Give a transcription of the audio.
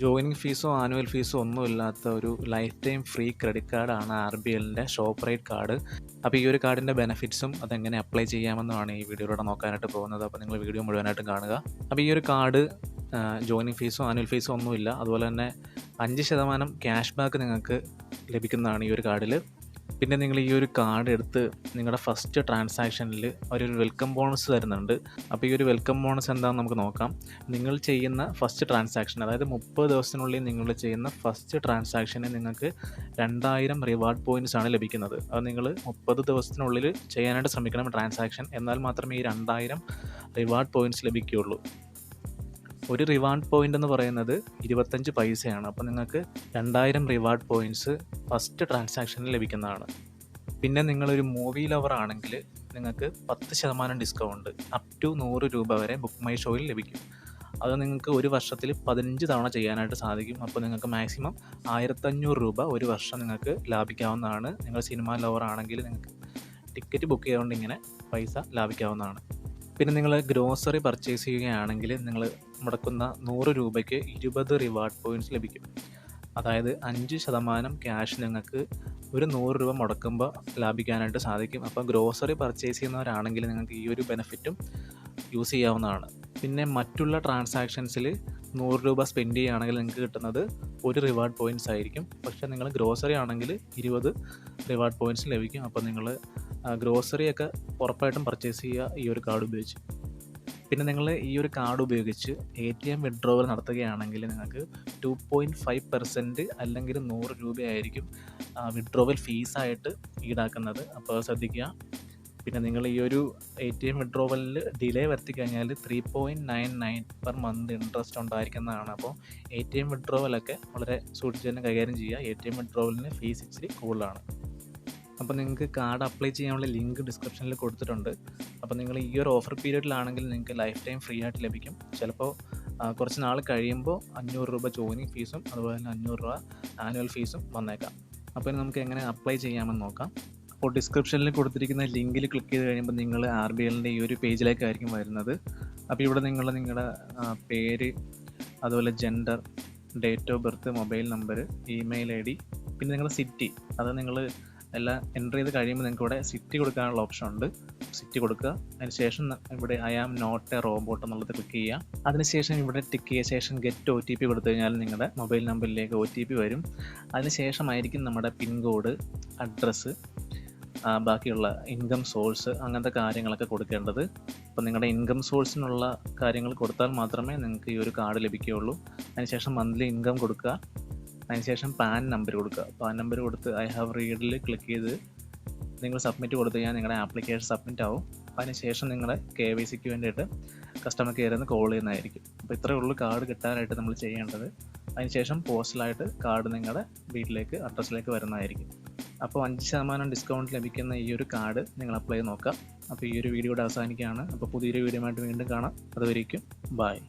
Joining ഫീസോ annual ഫീസോ ഒന്നുമില്ലാത്ത ഒരു ലൈഫ് ടൈം ഫ്രീ ക്രെഡിറ്റ് കാർഡാണ് ആർ ബി എല്ലിന്റെ ഷോപ്പ് റേറ്റ് കാർഡ് അപ്പോൾ ഈ ഒരു കാർഡിന്റെ ബെനിഫിറ്റ്സും അതെങ്ങനെ അപ്ലൈ ചെയ്യാമെന്നുമാണ് ഈ വീഡിയോയിലൂടെ നോക്കാനായിട്ട് പോകുന്നത്. അപ്പോൾ നിങ്ങൾ വീഡിയോ മുഴുവനായിട്ടും കാണുക. അപ്പോൾ ഈ ഒരു കാർഡ് ജോയിനിങ് ഫീസോ ആനുവൽ ഫീസോ ഒന്നുമില്ല. അതുപോലെ തന്നെ അഞ്ച് ശതമാനം ക്യാഷ് ബാക്ക് നിങ്ങൾക്ക് ലഭിക്കുന്നതാണ് ഈ ഒരു കാർഡിൽ പിന്നെ നിങ്ങൾ ഈ ഒരു കാർഡ് എടുത്ത് നിങ്ങളുടെ ഫസ്റ്റ് ട്രാൻസാക്ഷനിൽ അവരൊരു വെൽക്കം ബോണസ് തരുന്നുണ്ട്. അപ്പോൾ ഈ ഒരു വെൽക്കം ബോണസ് എന്താണെന്ന് നമുക്ക് നോക്കാം. നിങ്ങൾ ചെയ്യുന്ന ഫസ്റ്റ് ട്രാൻസാക്ഷൻ അതായത് മുപ്പത് ദിവസത്തിനുള്ളിൽ നിങ്ങൾ ചെയ്യുന്ന ഫസ്റ്റ് ട്രാൻസാക്ഷന് നിങ്ങൾക്ക് രണ്ടായിരം റിവാർഡ് പോയിന്റ്സ് ആണ് ലഭിക്കുന്നത്. അത് നിങ്ങൾ മുപ്പത് ദിവസത്തിനുള്ളിൽ ചെയ്യാനായിട്ട് ശ്രമിക്കണം ട്രാൻസാക്ഷൻ എന്നാൽ മാത്രമേ ഈ രണ്ടായിരം റിവാർഡ് പോയിന്റ്സ് ലഭിക്കുകയുള്ളൂ. ഒരു റിവാർഡ് പോയിന്റ് എന്ന് പറയുന്നത് ഇരുപത്തഞ്ച് പൈസയാണ്. അപ്പോൾ നിങ്ങൾക്ക് രണ്ടായിരം റിവാർഡ് പോയിന്റ്സ് ഫസ്റ്റ് ട്രാൻസാക്ഷനിൽ ലഭിക്കുന്നതാണ്. പിന്നെ നിങ്ങളൊരു മൂവി ലവർ ആണെങ്കിൽ നിങ്ങൾക്ക് പത്ത് ശതമാനം ഡിസ്കൗണ്ട് അപ് ടു നൂറ് രൂപ വരെ ബുക്ക് മൈ ഷോയിൽ ലഭിക്കും. അത് നിങ്ങൾക്ക് ഒരു വർഷത്തിൽ പതിനഞ്ച് തവണ ചെയ്യാനായിട്ട് സാധിക്കും. അപ്പോൾ നിങ്ങൾക്ക് മാക്സിമം ആയിരത്തഞ്ഞൂറ് രൂപ ഒരു വർഷം നിങ്ങൾക്ക് ലാഭിക്കാവുന്നതാണ്. നിങ്ങൾ സിനിമ ലവർ ആണെങ്കിൽ നിങ്ങൾക്ക് ടിക്കറ്റ് ബുക്ക് ചെയ്തുകൊണ്ട് ഇങ്ങനെ പൈസ ലാഭിക്കാവുന്നതാണ്. പിന്നെ നിങ്ങൾ ഗ്രോസറി പർച്ചേസ് ചെയ്യുകയാണെങ്കിൽ നിങ്ങൾ മുടക്കുന്ന നൂറ് രൂപയ്ക്ക് ഇരുപത് റിവാർഡ് പോയിന്റ്സ് ലഭിക്കും. അതായത് അഞ്ച് ശതമാനം ക്യാഷ് നിങ്ങൾക്ക് ഒരു നൂറ് രൂപ മുടക്കുമ്പോൾ ലാഭിക്കാനായിട്ട് സാധിക്കും. അപ്പോൾ ഗ്രോസറി പർച്ചേസ് ചെയ്യുന്നവരാണെങ്കിൽ നിങ്ങൾക്ക് ഈ ഒരു ബെനിഫിറ്റും യൂസ് ചെയ്യാവുന്നതാണ്. പിന്നെ മറ്റുള്ള ട്രാൻസാക്ഷൻസിൽ നൂറ് രൂപ സ്പെൻഡ് ചെയ്യുകയാണെങ്കിൽ നിങ്ങൾക്ക് കിട്ടുന്നത് ഒരു റിവാർഡ് പോയിന്റ്സ് ആയിരിക്കും. പക്ഷേ നിങ്ങൾ ഗ്രോസറി ആണെങ്കിൽ ഇരുപത് റിവാർഡ് പോയിന്റ്സ് ലഭിക്കും. അപ്പോൾ നിങ്ങൾ ഗ്രോസറിയൊക്കെ ഉറപ്പായിട്ടും പർച്ചേസ് ചെയ്യുക ഈ ഒരു കാർഡ് ഉപയോഗിച്ച്. പിന്നെ നിങ്ങൾ ഈ ഒരു കാർഡ് ഉപയോഗിച്ച് എ ടി എം വിഡ്രോവൽ നടത്തുകയാണെങ്കിൽ നിങ്ങൾക്ക് ടു പോയിന്റ് ഫൈവ് പെർസെന്റ് അല്ലെങ്കിൽ നൂറ് രൂപയായിരിക്കും വിഡ്രോവൽ ഫീസായിട്ട് ഈടാക്കുന്നത്. അപ്പോൾ ശ്രദ്ധിക്കുക. പിന്നെ നിങ്ങൾ ഈ ഒരു എ ടി എം വിഡ്രോവലിൽ ഡിലേ വരുത്തി കഴിഞ്ഞാൽ three point nine nine per month interest ഉണ്ടായിരിക്കുന്നതാണ്. അപ്പോൾ എ ടി എം വിഡ്രോവലൊക്കെ വളരെ സൂക്ഷിച്ച് തന്നെ കൈകാര്യം ചെയ്യുക. എ ടി എം വിഡ്രോവലിന് ഫീസ് ഇച്ചിരി കൂടുതലാണ്. അപ്പോൾ നിങ്ങൾക്ക് കാർഡ് അപ്ലൈ ചെയ്യാനുള്ള ലിങ്ക് ഡിസ്ക്രിപ്ഷനിൽ കൊടുത്തിട്ടുണ്ട്. അപ്പോൾ നിങ്ങൾ ഈ ഒരു ഓഫർ പീരീഡിലാണെങ്കിൽ നിങ്ങൾക്ക് ലൈഫ് ടൈം ഫ്രീ ആയിട്ട് ലഭിക്കും. ചിലപ്പോൾ കുറച്ച് നാൾ കഴിയുമ്പോൾ അഞ്ഞൂറ് രൂപ ജോയിനിങ് ഫീസും അതുപോലെ തന്നെ അഞ്ഞൂറ് രൂപ ആനുവൽ ഫീസും വന്നേക്കാം. അപ്പോൾ നമുക്ക് എങ്ങനെ അപ്ലൈ ചെയ്യാമെന്ന് നോക്കാം. അപ്പോൾ ഡിസ്ക്രിപ്ഷനിൽ കൊടുത്തിരിക്കുന്ന ലിങ്കിൽ ക്ലിക്ക് ചെയ്ത് കഴിയുമ്പോൾ നിങ്ങൾ ആർ ബി എല്ലിന്റെ ഈ ഒരു പേജിലേക്കായിരിക്കും വരുന്നത്. അപ്പോൾ ഇവിടെ നിങ്ങൾ നിങ്ങളുടെ പേര് അതുപോലെ gender date of birth mobile number email I D പിന്നെ നിങ്ങളുടെ സിറ്റി അത് നിങ്ങൾ എല്ലാം എന്റർ ചെയ്ത് കഴിയുമ്പോൾ നിങ്ങൾക്ക് ഇവിടെ സിറ്റി കൊടുക്കാനുള്ള ഓപ്ഷൻ ഉണ്ട്. സിറ്റി കൊടുക്കുക. അതിനുശേഷം ഇവിടെ I am not a robot എന്നുള്ളത് ക്ലിക്ക് ചെയ്യുക. അതിനുശേഷം ഇവിടെ ടിക്ക് ചെയ്ത ശേഷം ഗെറ്റ് ഒ ടി പി കൊടുത്തു കഴിഞ്ഞാൽ നിങ്ങളുടെ മൊബൈൽ നമ്പറിലേക്ക് ഒ ടി പി വരും. അതിനുശേഷമായിരിക്കും നമ്മുടെ പിൻകോഡ് അഡ്രസ്സ് ബാക്കിയുള്ള ഇൻകം സോഴ്സ് അങ്ങനത്തെ കാര്യങ്ങളൊക്കെ കൊടുക്കേണ്ടത്. അപ്പോൾ നിങ്ങളുടെ ഇൻകം സോഴ്സിനുള്ള കാര്യങ്ങൾ കൊടുത്താൽ മാത്രമേ നിങ്ങൾക്ക് ഈ ഒരു കാർഡ് ലഭിക്കുകയുള്ളൂ. അതിനുശേഷം മന്ത്ലി ഇൻകം കൊടുക്കുക. അതിനുശേഷം പാൻ നമ്പർ കൊടുക്കുക. പാൻ നമ്പർ കൊടുത്ത് ഐ ഹാവ് റീഡിൽ ക്ലിക്ക് ചെയ്ത് നിങ്ങൾ സബ്മിറ്റ് കൊടുത്തു കഴിഞ്ഞാൽ നിങ്ങളുടെ ആപ്ലിക്കേഷൻ സബ്മിറ്റ് ആവും. അതിനുശേഷം നിങ്ങൾ കെ വൈ സിക്ക് വേണ്ടിയിട്ട് കസ്റ്റമർ കെയറിൽ നിന്ന് കോൾ ചെയ്യുന്നതായിരിക്കും. അപ്പോൾ ഇത്രയേ ഉള്ളൂ കാർഡ് കിട്ടാനായിട്ട് നമ്മൾ ചെയ്യേണ്ടത്. അതിനുശേഷം പോസ്റ്റലായിട്ട് കാർഡ് നിങ്ങളുടെ വീട്ടിലേക്ക് അഡ്രസ്സിലേക്ക് വരുന്നതായിരിക്കും. അപ്പോൾ അഞ്ച് ശതമാനം ഡിസ്കൗണ്ട് ലഭിക്കുന്ന ഈ ഒരു കാർഡ് നിങ്ങൾ അപ്ലൈ നോക്കാം അപ്പോൾ ഈ ഒരു വീഡിയോയുടെ അവസാനിക്കുകയാണ്. അപ്പോൾ പുതിയൊരു വീഡിയോ ആയിട്ട് വീണ്ടും കാണാം. അതുവരേക്കും ബായ്